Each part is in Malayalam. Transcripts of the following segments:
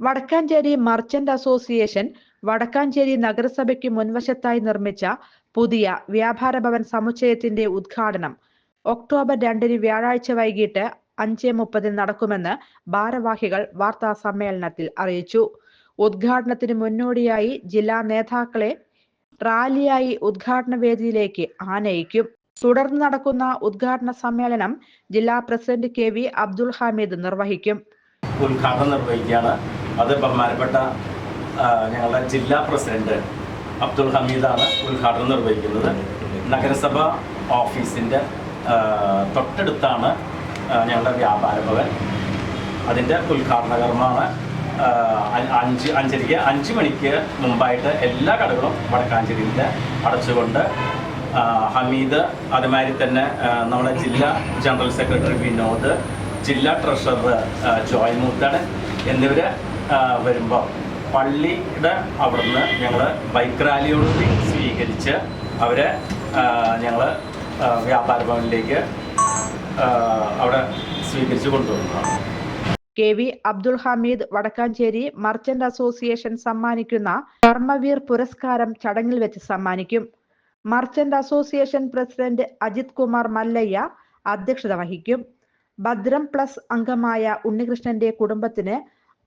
വടക്കാഞ്ചേരി മർച്ചന്റ് അസോസിയേഷൻ വടക്കാഞ്ചേരി നഗരസഭയ്ക്ക് മുൻവശത്തായി നിർമ്മിച്ച പുതിയ വ്യാപാര ഭവൻ സമുച്ചയത്തിന്റെ ഉദ്ഘാടനം ഒക്ടോബർ രണ്ടിന് വ്യാഴാഴ്ച വൈകിട്ട് അഞ്ച് മുപ്പതിന് നടക്കുമെന്ന് ഭാരവാഹികൾ വാർത്താ സമ്മേളനത്തിൽ അറിയിച്ചു. ഉദ്ഘാടനത്തിന് മുന്നോടിയായി ജില്ലാ നേതാക്കളെ റാലിയായി ഉദ്ഘാടന വേദിയിലേക്ക് ആനയിക്കും. തുടർന്ന് നടക്കുന്ന ഉദ്ഘാടന സമ്മേളനം ജില്ലാ president K V Abdul Hameed നിർവഹിക്കും. ഉദ്ഘാടനം നിർവഹിക്കുകയാണ്. അത് ബഹുമാനപ്പെട്ട ഞങ്ങളുടെ ജില്ലാ പ്രസിഡന്റ് അബ്ദുൾ ഹമീദാണ് ഉദ്ഘാടനം നിർവഹിക്കുന്നത്. നഗരസഭ ഓഫീസിന്റെ തൊട്ടടുത്താണ് ഞങ്ങളുടെ വ്യാപാര ഭവൻ. അതിന്റെ ഉദ്ഘാടന കർമ്മമാണ് അഞ്ച് അഞ്ചരയ്ക്ക് അഞ്ച് മണിക്ക് മുമ്പായിട്ട് എല്ലാ കടകളും വടക്കാഞ്ചേരിയിൽ അടച്ചുകൊണ്ട് ഹമീദ് അതുമാതിരി തന്നെ നമ്മുടെ ജില്ലാ ജനറൽ സെക്രട്ടറി വിനോദ് ജില്ലാ ട്രഷറർ ജോയ് മൂത്തൻ എന്നിവർ വരുമ്പോൾ പള്ളിയുടെ അവിടുന്ന് ഞങ്ങൾ ബൈക്ക് റാലിയോടുകൂടി സ്വീകരിച്ച് അവരെ ഞങ്ങൾ വ്യാപാര ഭവനിലേക്ക് അവിടെ സ്വീകരിച്ച് കൊണ്ടുവന്നതാണ്. K V Abdul Hameed Vadakkanchery merchant association സമ്മാനിക്കുന്ന കർമ്മവീർ പുരസ്കാരം ചടങ്ങിൽ വെച്ച് സമ്മാനിക്കും. Merchant association president Ajith Kumar Mallayya അധ്യക്ഷത വഹിക്കും. ഭദ്രം പ്ലസ് അംഗമായ ഉണ്ണികൃഷ്ണന്റെ കുടുംബത്തിന്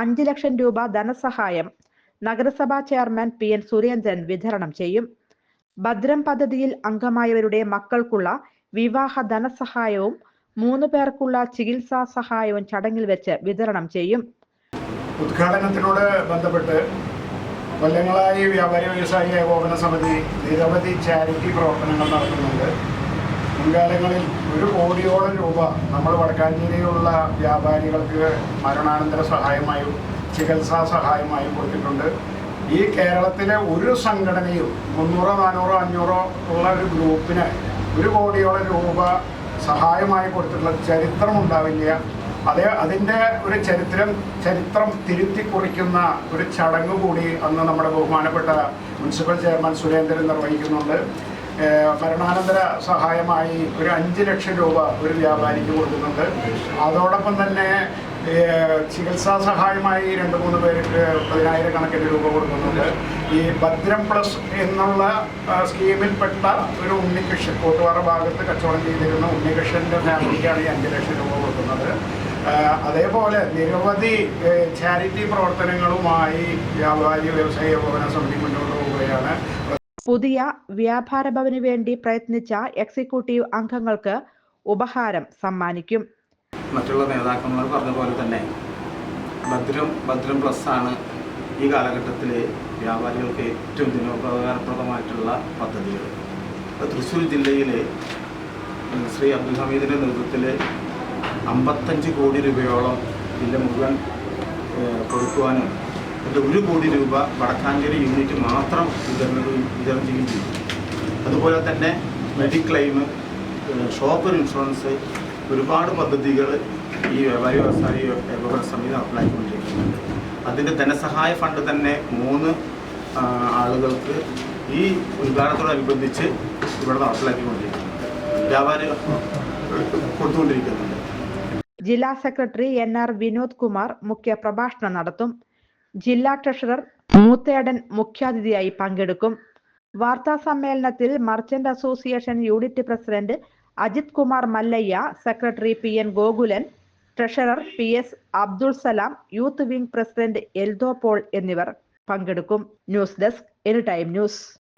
അഞ്ച് ലക്ഷം രൂപ ധനസഹായം നഗരസഭാ ചെയർമാൻ പി എൻ സുരേന്ദ്രൻ വിതരണം ചെയ്യും. ഭദ്രം പദ്ധതിയിൽ അംഗമായവരുടെ മക്കൾക്കുള്ള വിവാഹ ധനസഹായവും മൂന്ന് പേർക്കുള്ള ചികിത്സാ സഹായവും ചടങ്ങിൽ വെച്ച് വിതരണം ചെയ്യും. ഉദ്ഘാടനത്തിനോട് ബന്ധപ്പെട്ട് കൊല്ലങ്ങളായി വ്യാപാരി വ്യവസായി ഏകോപന സമിതി നിരവധി ചാരിറ്റി പ്രവർത്തനങ്ങൾ നടത്തുന്നുണ്ട്. മുൻകാലങ്ങളിൽ ഒരു കോടിയോളം രൂപ നമ്മൾ വടക്കാഞ്ചേരിയിലുള്ള വ്യാപാരികൾക്ക് മരണാനന്തര സഹായമായും ചികിത്സാ സഹായമായും കൊടുത്തിട്ടുണ്ട്. ഈ കേരളത്തിലെ ഒരു സംഘടനയും മുന്നൂറോ നാനൂറോ അഞ്ഞൂറോ ഉള്ള ഒരു ഗ്രൂപ്പിന് ഒരു കോടിയോളം രൂപ സഹായമായി കൊടുത്തിട്ടുള്ള ചരിത്രം ഉണ്ടാവില്ല. അതേ അതിന്റെ ഒരു ചരിത്രം ചരിത്രം തിരുത്തി കുറിക്കുന്ന ഒരു ചടങ്ങ് കൂടി അന്ന് നമ്മുടെ ബഹുമാനപ്പെട്ട മുനിസിപ്പൽ ചെയർമാൻ സുരേന്ദ്രൻ നിർവഹിക്കുന്നുണ്ട്. മരണാനന്തര സഹായമായി ഒരു അഞ്ച് ലക്ഷം രൂപ ഒരു വ്യാപാരിക്ക് കൊടുക്കുന്നുണ്ട്. അതോടൊപ്പം തന്നെ ചികിത്സാ സഹായമായി രണ്ട് മൂന്ന് പേർക്ക് പതിനായിരക്കണക്കിന് രൂപ കൊടുക്കുന്നുണ്ട്. ഈ ഭദ്രം പ്ലസ് എന്നുള്ള സ്കീമിൽപ്പെട്ട ഒരു ഉണ്ണികൃഷ്ണൻ കോട്ടുവാറ ഭാഗത്ത് കച്ചവടം ചെയ്തിരുന്ന ഉണ്ണികൃഷ്ണന്റെ ഫാമിലിക്കാണ് ഈ അഞ്ച് ലക്ഷം രൂപ കൊടുക്കുന്നത്. അതേപോലെ നിരവധി ചാരിറ്റി പ്രവർത്തനങ്ങളുമായി വ്യാപാരി വ്യവസായ ഏകോപന സമിതി മുന്നോട്ട് പോവുകയാണ്. പുതിയ വ്യാപാര ഭവന് വേണ്ടി പ്രയത്നിച്ച എക്സിക്യൂട്ടീവ് അംഗങ്ങൾക്ക് ഉപഹാരം സമ്മാനിക്കും. മറ്റുള്ള നേതാക്കന്മാർ പറഞ്ഞ പോലെ തന്നെ ഭദ്രം ഭദ്രം പ്ലസ് ആണ് ഈ കാലഘട്ടത്തിൽ വ്യാപാരികൾക്ക് ഏറ്റവും ദിനോപകാരപ്രദമായിട്ടുള്ള പദ്ധതികൾ. തൃശ്ശൂർ ജില്ലയിൽ ശ്രീ അബ്ദുൽ ഹമീദിന്റെ നേതൃത്വത്തിൽ അമ്പത്തഞ്ച് കോടി രൂപയോളം ജില്ല മുഴുവൻ കൊടുക്കുവാനും അതിൽ ഒരു കോടി രൂപ വടക്കാഞ്ചേരി യൂണിറ്റ് മാത്രം വിതരണം വിതരണം ചെയ്യുകയും ചെയ്തു. അതുപോലെ തന്നെ മെഡിക്ലെയിം ഷോപ്പർ ഇൻഷുറൻസ് ഒരുപാട് പദ്ധതികൾ ഈ വ്യാപാരി വ്യവസായ ഏകോപന സമിതി നടപ്പിലാക്കിക്കൊണ്ടിരിക്കുന്നുണ്ട്. അതിന്റെ ധനസഹായ ഫണ്ട് തന്നെ മൂന്ന് ആളുകൾക്ക് ഈ ഉദ്ഘാടനത്തോടനുബന്ധിച്ച് ഇവിടെ നടപ്പിലാക്കിക്കൊണ്ടിരിക്കുന്നുണ്ട്. വ്യാപാരി കൊടുത്തുകൊണ്ടിരിക്കുന്നുണ്ട്. ജില്ലാ secretary N R Vinod Kumar മുഖ്യ പ്രഭാഷണം നടത്തും. ജില്ലാ ട്രഷറർ മൂത്തേടൻ മുഖ്യാതിഥിയായി പങ്കെടുക്കും. വാർത്താ സമ്മേളനത്തിൽ merchant association unit president Ajith Kumar Mallayya secretary P N Gokulan treasurer P S Abdul Salam youth wing president Eldho Paul എന്നിവർ പങ്കെടുക്കും. News desk any time news.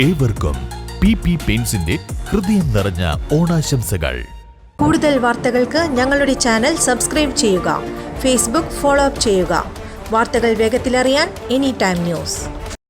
ഏവർക്കും പി പി പെയിൻസിന്റെ ഹൃദയം നിറഞ്ഞ ഓണാശംസകൾ. കൂടുതൽ വാർത്തകൾക്ക് ഞങ്ങളുടെ ചാനൽ സബ്സ്ക്രൈബ് ചെയ്യുക ഫേസ്ബുക്ക് ഫോളോ അപ്പ് ചെയ്യുക. വാർത്തകൾ വേഗത്തിലറിയാൻ എനി ടൈം ന്യൂസ്.